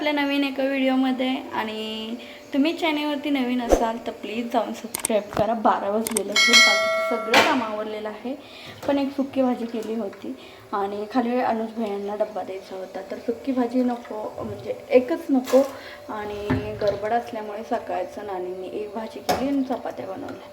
आपल्या नवीन एका व्हिडिओमध्ये आणि तुम्ही चॅनेलवरती नवीन असाल तर प्लीज जाऊन सबस्क्राईब करा. बारा वाजलेलं असेल बाकी सगळं काम आवरलेलं आहे. पण एक सुकी भाजी केली होती. आणि खाली अनुज भैयांना डब्बा द्यायचा होता. तर सुकी भाजी नको म्हणजे एकच नको. आणि गडबड असल्यामुळे सकाळचं नानींनी एक भाजी केली आणि चपात्या बनवल्या.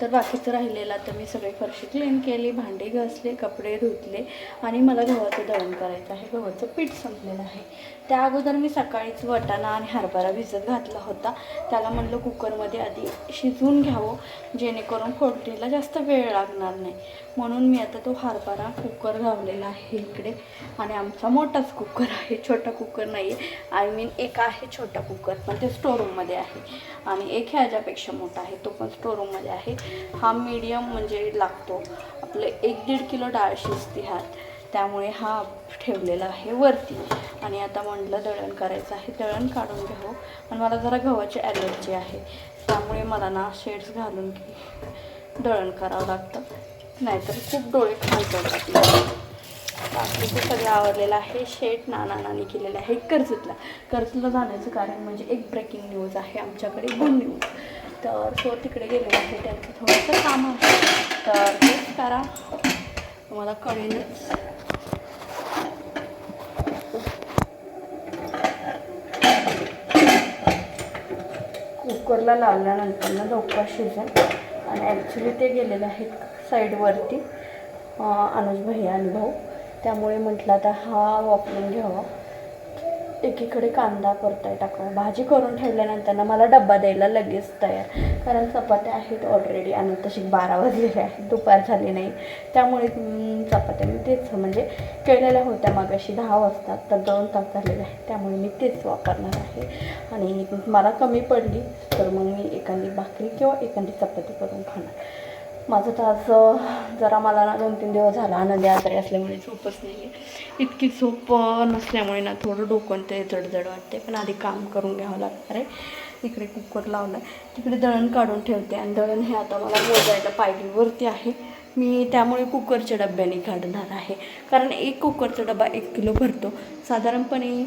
तर बाकीचं राहिलेलं तर मी सगळी फरशी क्लीन केली भांडी घासले कपडे धुतले आणि मला गव्हाचं दळण करायचं आहे. गव्हाचं पीठ संपलेलं आहे. त्या अगोदर मी सकाळीच वटाणा आणि हरभरा भिजत घातला होता. त्याला म्हणलं कुकरमध्ये आधी शिजवून घ्यावं जेणेकरून फोडणीला जास्त वेळ लागणार नाही. म्हणून मी आता तो हरभरा कुकर घावलेला आहे इकडे. आणि आमचा मोठाच कुकर आहे छोटा कुकर नाही आहे आय मीन एक आहे छोटा कुकर पण ते स्टोरूममध्ये आहे. आणि एक ह्याच्यापेक्षा मोठा आहे तो पण स्टोरूममध्ये आहे. हा मीडियम म्हणजे लागतो. आपले एक दीड किलो डाळ शिजते ह्यात. त्यामुळे हा ठेवलेला आहे वरती. आणि आता म्हटलं दळण करायचं आहे. दळण काढून घेऊ. आणि मला जरा गव्हाची ॲलर्जी आहे. त्यामुळे मला ना शेड्स घालून दळण करावं लागतं. नाहीतर खूप डोळे खालतात बाकीचं सगळं आवरलेलं आहे शेट नाना नानी केलेलं आहे कर्जतला. कर्जतला जाण्याचं कारण म्हणजे एक ब्रेकिंग न्यूज आहे आमच्याकडे गुड न्यूज तर तो तिकडे गेले आहे. त्यांचं थोडंसं काम आहे. तर तेच करा. तुम्हाला कळेलच. कुकरला लावल्यानंतर ना लवकर शिजेल. आणि ॲक्च्युली ते गेलेले आहेत साईडवरती अनुज भैया आणि भाऊ. त्यामुळे म्हटलं आता हा वापरून घ्यावा. एकीकडे कांदा परताय टाकावा. भाजी करून ठेवल्यानंतर ना मला डब्बा द्यायला लगेच तयार. कारण चपात्या आहेत ऑलरेडी आणि तशी बारा वाजलेले आहेत दुपार झाली नाही. त्यामुळे चपात्या मी तेच म्हणजे केलेल्या होत्या मागाशी दहा वाजता तर दोन तास झालेले आहेत. त्यामुळे मी तेच वापरणार आहे. आणि मला कमी पडली तर मग मी एखादी भाकरी किंवा एखादी चपाती करून खाणार. माझं तर आज जरा मला ना दोन तीन दिवस झाला आनंदी आजारी असल्यामुळे झोपच नाही आहे इतकी झोप नसल्यामुळे ना थोडं डोकं ते जडजड वाटते पण आधी काम करून घ्यावं लागणार आहे. इकडे कुकर लावला आहे तिकडे दळण काढून ठेवते आणि दळण हे आता मला मोजायला पायरीवरती आहे. मी त्यामुळे कुकरच्या डब्याने काढणार आहे. कारण एक कुकरचा डबा एक किलो भरतो. साधारणपणे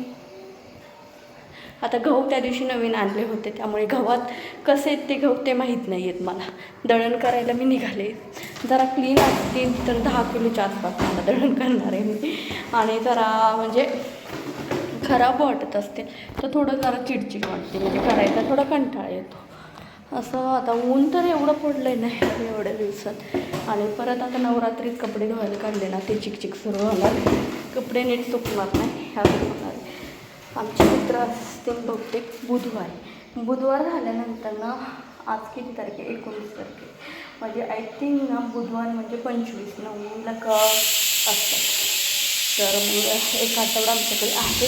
आता गहू त्या दिवशी नवीन आणले होते. त्यामुळे गव्हात कसे आहेत ते गहू ते माहीत नाही आहेत मला. दळण करायला मी निघाले. जरा क्लीन असतील तर दहा किलोच्या आसपास मला दळण करणार आहे मी. आणि जरा म्हणजे खराब वाटत असते. तर थोडं जरा चिडचिड वाटते. म्हणजे करायचा थोडा कंटाळा येतो. असं आता ऊन तर एवढं पडलं आहे नाही एवढ्या दिवसात. आणि परत आता नवरात्रीत कपडे धुवायला काढले ना ते चिकचिक सुरू होणार. कपडे नीट सुकणार नाही. ह्या होणार. आहे आमचे मित्र असतील बहुतेक बुधवार. बुधवार झाल्यानंतर ना आज किती तारीख? आहे एकोणीस तारखे. म्हणजे आय थिंक ना बुधवार म्हणजे पंचवीस. नऊला क असतात. तर मग एक आठवडा आमच्याकडे आहे.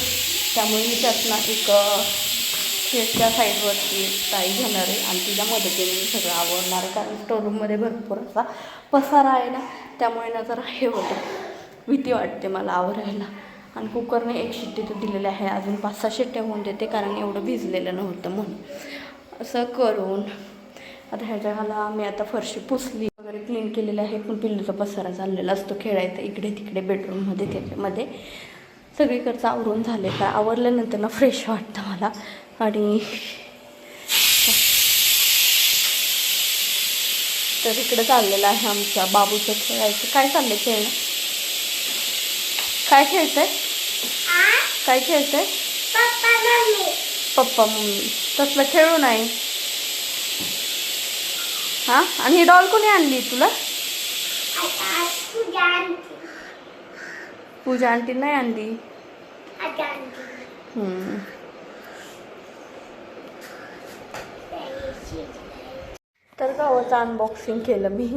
त्यामुळे मी त्यातनं एक शेतच्या साईडवरती ताई घेणार आहे आणि तिच्या मदतीने मी सगळं आवडणार आहे. कारण स्टोरूममध्ये भरपूर असा पसारा आहे ना त्यामुळे ना जरा हे होतं. भीती वाटते मला आवरायला. आणि कुकरने एक शिट्टी तर दिलेली आहे. अजून पाच सहा शिट्ट्या होऊन देते कारण एवढं भिजलेलं नव्हतं म्हणून. असं करून आता ह्याच्या ह्याच्याला मी आता फरशी पुसली. वगैरे क्लीन केलेली आहे पण पिल्लूचा पसारा चाललेला असतो खेळायचा इकडे तिकडे बेडरूममध्ये त्याच्यामध्ये. सगळीकडचं आवरून झाले तर आवरल्यानंतर ना फ्रेश वाटतं मला. आणि तर इकडे चाललेलं आहे आमच्या बाबूचं खेळायचं. काय चाललंय खेळणं? काय खेळतंय? काय खेळतंय? Papa mummy. तसलं खेळू नाही. हां? आणि ही डॉल कोणी आणली तुला? पूजा आंटी नाही आणली. तर गावाचं अनबॉक्सिंग केलं मी.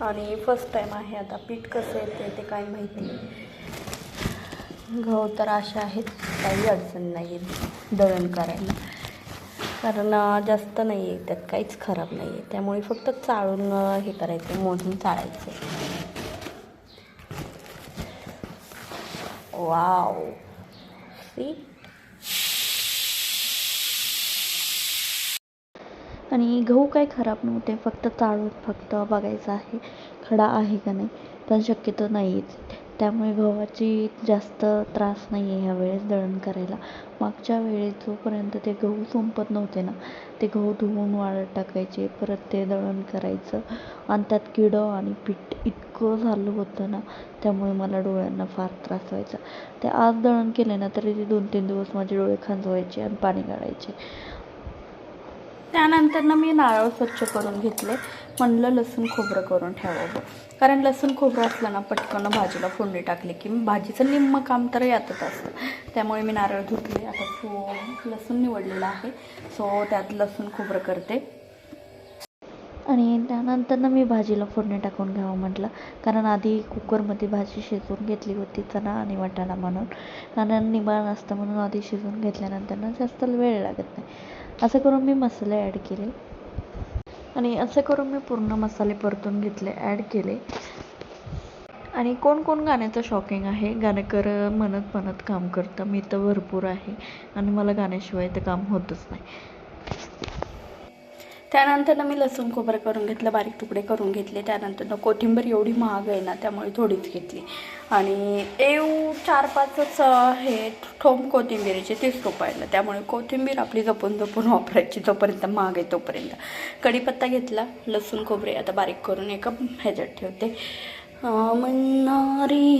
आणि फर्स्ट टाईम आहे आता. पीठ कसं येते ते काय माहिती गहू तर अशा आहेत. काही अडचण नाही आहे दळण करायला. कारण जास्त नाही आहे त्यात काहीच खराब नाही आहे त्यामुळे फक्त चाळून हे करायचं मोजून चाळायचं वाव. सी? आणि गहू काही खराब नव्हते फक्त चाळून फक्त बघायचं आहे खडा आहे का नाही पण शक्यतो नाहीच त्यामुळे गव्हाची जास्त त्रास नाही आहे ह्यावेळेस दळण करायला. मागच्या वेळेस जोपर्यंत ते गहू संपत नव्हते ना ते गहू धुवून वाळत टाकायचे परत ते दळण करायचं. आणि त्यात किडं आणि पीठ इतकं झालं होतं ना त्यामुळे मला डोळ्यांना फार त्रास व्हायचा. ते आज दळण केले ना तरी ते दोन तीन दिवस माझे डोळे खांजवायचे आणि पाणी काढायचे त्यानंतर ना मी नारळ स्वच्छ करून घेतले. म्हणलं लसूण खोबरं करून ठेवावं. कारण लसूण खोबरं असलं ना पटकन भाजीला फोडणी टाकली की भाजीचं निम्म काम तर यातच असतं. त्यामुळे मी नारळ धुतले. आता फो लसूण निवडलेलं आहे. सो त्यात लसूण खोबरं करते. आणि त्यानंतर ना मी भाजीला फोडणी टाकून घ्यावं म्हटलं. कारण आधी कुकरमध्ये भाजी शिजवून घेतली होती चणा आणि वाटाणा म्हणून. कारण निबाळ असतं म्हणून आधी शिजवून घेतल्यानंतर ना जास्त वेळ लागत नाही. असं करून मी मसाले ॲड केले. आणि असं करून मी पूर्ण मसाले परतून घेतले ॲड केले. आणि कोण कोण गाण्याचं शॉकिंग आहे? गाणं कर म्हणत म्हणत काम करतं. मी तर भरपूर आहे. आणि मला गाण्याशिवाय तर काम होतच नाही. त्यानंतरनं मी लसूण खोबरं करून घेतलं बारीक तुकडे करून घेतले. त्यानंतरनं कोथिंबीर एवढी महाग आहे ना त्यामुळे थोडीच घेतली. आणि एव चार पाचच हे ठोंब कोथिंबीरीचे तीस रुपयाला त्यामुळे कोथिंबीर आपली जपून जपून वापरायची जोपर्यंत महाग आहे तोपर्यंत. कढीपत्ता घेतला लसूण खोबरे आता बारीक करून एका ह्याच्यात ठेवते. म्हणणारी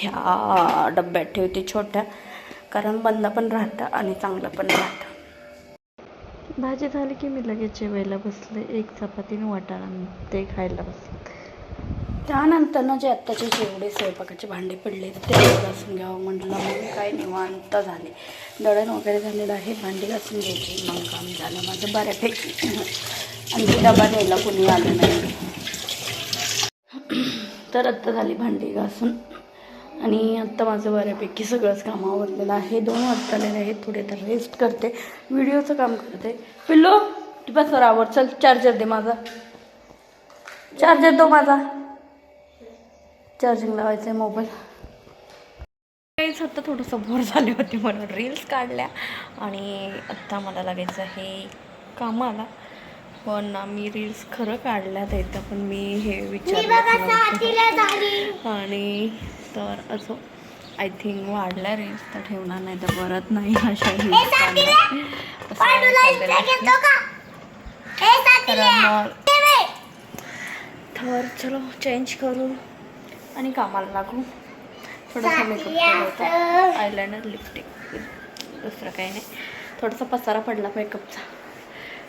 ह्या डब्यात ठेवते छोट्या कारण बंद पण राहतं आणि चांगलं पण राहतं. भाजी झाली की मी लगेच जेवायला बसले. एक चपातीने वाटाणा ते खायला बसले. त्यानंतर ना जे आत्ताचे जेवढे स्वयंपाकाचे भांडे पडले ते घासून घ्यावं म्हटलं. मग काय निवांत झाले. दळण वगैरे झालेलं आहे. भांडी घासून घ्यायची. मग काम झालं माझं बऱ्यापैकी. आणि डबा द्यायला कोणी आलं नाही. तर आत्ता झाली भांडी घासून. आणि आत्ता माझं बऱ्यापैकी सगळंच काम आवरलेलं आहे. दोन वाजता आलेले आहेत थोडे तर रेस्ट करते. व्हिडिओचं काम करते. पिल्लो बसवर आवर. चल चार्जर दे माझा. चार्जर दो माझा. चार्जिंग लावायचं आहे मोबाईल काहीच आता थोडंसं बोर झाले होते म्हणून रील्स काढल्या. आणि आत्ता मला लागायचं आहे कामाला. पण मी रील्स खरं काढल्यात. इथं पण मी हे विचार आणि तर असं आय थिंक वाढल्या रील्स तर ठेवणार नाही तर परत नाही अशा आहे. तर चलो चेंज करू. आणि कामाला लागू. थोडंसं मेकअप केलं होतं. आयलाइनर लिपस्टिक दुसरं काही नाही. थोडासा पसारा पडला मेकअपचा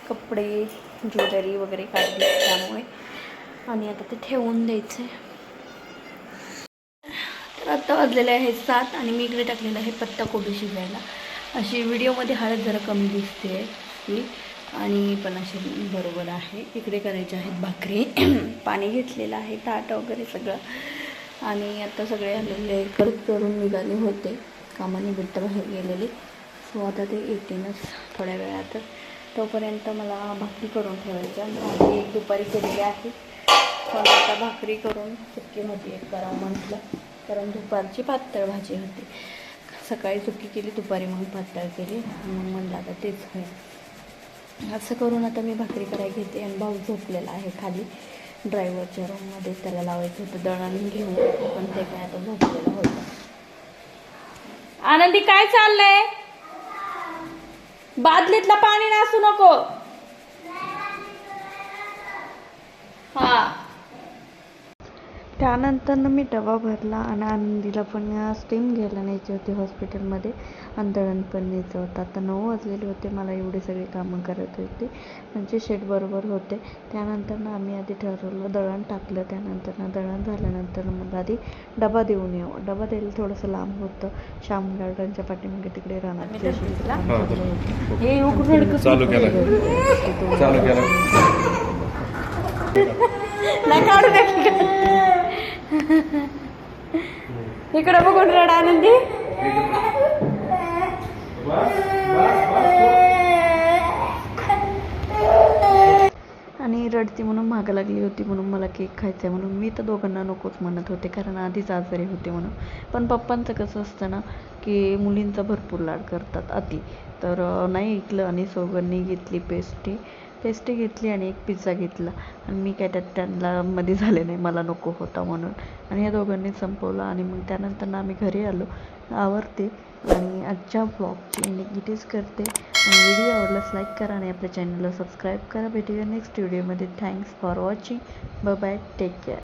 कपडे ज्वेलरी वगैरे काढली त्यामुळे. आणि आता ते ठेवून द्यायचे तर आत्ता वाजलेले आहेत सात आणि मी इकडे टाकलेलं आहे पत्ताकोबी शिजायला. अशी व्हिडिओमध्ये हळद जरा कमी दिसते ती. आणि पण असे बरोबर आहे. इकडे करायचे आहेत भाकरी. पाणी घेतलेलं आहे ताट वगैरे सगळं. आणि आता सगळे आलेले करत करून निघाले होते. कामानिमित्त बाहेर गेलेले. सो आता ते येतीलच थोड्या वेळात. तोपर्यंत मला भाकरी करून ठेवायच्या. भाजी एक दुपारी केलेली आहे. आता भाकरी करून सुकी एक करावं म्हटलं. कारण दुपारची पातळ भाजी होती. सकाळी सुकी केली दुपारी मग पातळ केली. मग म्हणलं आता तेच होईल असं करून आता मी भाकरी करायला घेते आणि भाऊ झोपलेला आहे खाली. ड्रायव्हरच्या रूममध्ये त्याला लावायचं होतं दळण घेऊन. पण ते काय आता झोपलेलं होतं. आनंदी काय चाललंय? बादलीतलं पाणी नासू नको. हा. त्यानंतर ना मी डबा भरला आणि आनंदीला पण स्टीम घ्यायला न्यायची होती हॉस्पिटलमध्ये आणि दळण पण न्यायचं होतं. आता नऊ वाजलेले होते. मला एवढे सगळे कामं करत होते. म्हणजे शेट बरोबर होते. त्यानंतर ना आम्ही आधी ठरवलं दळण टाकलं. त्यानंतर ना दळण झाल्यानंतर मग आधी डबा देऊन यावं. डबा द्यायला थोडंसं लांब होतं. श्याम गार्डनच्या पाठीमागे तिकडे राहणार इकडे बघून रडा आनंदी. आणि रडती म्हणून मागं लागली होती म्हणून मला केक खायचा आहे म्हणून. मी तर दोघांना नकोच म्हणत होते कारण आधीच आजारी होते म्हणून. पण पप्पांचं कसं असतं ना की मुलींचा भरपूर लाड करतात अति. तर नाही ऐकलं आणि सोगंनी घेतली पेस्टी पेस्ट्री घेतली आणि एक पिझ्झा घेतला. आणि मी काय त्यात त्यांना मध्ये झाले नाही मला नको होता म्हणून. आणि या दोघांनी संपवलं आणि मग त्यानंतर ना आम्ही घरी आलो. आवरते आणि आजच्या ब्लॉगची एंडिंग इथेच करते. आणि व्हिडिओ आवडल्यास लाईक करा आणि आपल्या चॅनलला सबस्क्राईब करा. भेटूया नेक्स्ट व्हिडिओमध्ये थँक्स फॉर वॉचिंग ब बाय टेक केअर